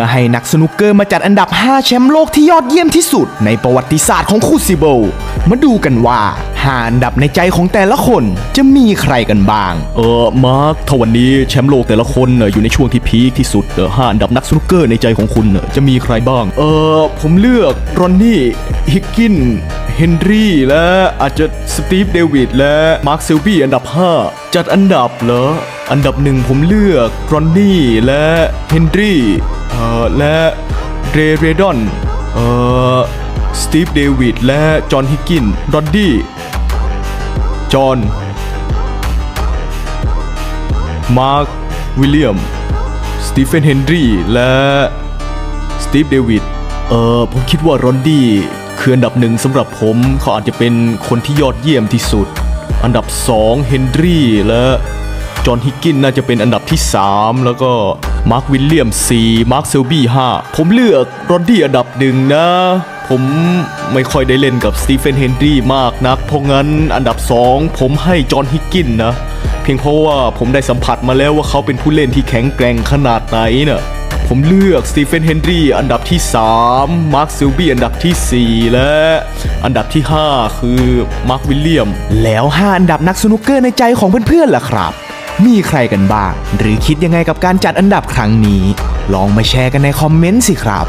มื่อให้นักสนุกเกอร์มาจัดอันดับ 5 แชมป์โลกที่ยอดเยี่ยมที่สุด ในประวัติศาสตร์ของคูซิเบิลมาดูกันว่าห้าอันดับในใจของแต่ละคนจะมีใครกันบ้าง เออ มาร์คถ้าวันนี้แชมป์โลกแต่ละคนเน่ะอยู่ในช่วงที่พีคที่สุดเออห้าอันดับนักสนุกเกอร์ในใจของคุณเน่ะจะมีใครบ้าง เออ ผมเลือกรอนนี่ ฮิกกิน เฮนรี่และอาจจะสตีฟเดวิดและมาร์คเซลบี้อันดับ 5 จัดอันดับเหรอ อันดับหนึ่งผมเลือกรอนนี่และเฮนรี่ เอ่อและเรเรดอนเอ่อสตีฟเดวิดและจอห์นฮิกกินรอนดี้จอห์นมาร์ควิลเลียมสตีเฟนเฮนรี่และสตีฟเดวิดเออผมคิดว่ารอนดี้คืออันดับหนึ่งสำหรับผมเขาอาจจะเป็นคนที่ยอดเยี่ยมที่สุด อันดับสองเฮนรี่และจอห์นฮิกกินน่าจะเป็นอันดับที่ 3 แล้วก็ มาร์ควิลเลียม4มาร์คเซลบี้5ผมเลือกรอนดี้อันดับหนึ่งนะ ผมไม่ค่อยได้เล่นกับสตีเฟนเฮนรี่มากนัก เพราะงั้นอันดับ 2 ผมให้จอห์นฮิกกินนะ เพียงเพราะว่าผมได้สัมผัสมาแล้วว่าเขาเป็นผู้เล่นที่แข็งแกร่งขนาดไหนเน่ะผมเลือกสตีเฟนเฮนรี่อันดับที่ 3 มาร์คซิลบี้อันดับทีสี่ 4 และอันดับที่ 5 คือมาร์ควิลเลียม แล้ว 5 อันดับนักสนุกเกอร์ในใจของเพื่อนๆล่ะครับ มีใครกันบ้าง หรือคิดยังไงกับการจัดอันดับครั้งนี้ ลองมาแชร์กันในคอมเมนต์สิครับ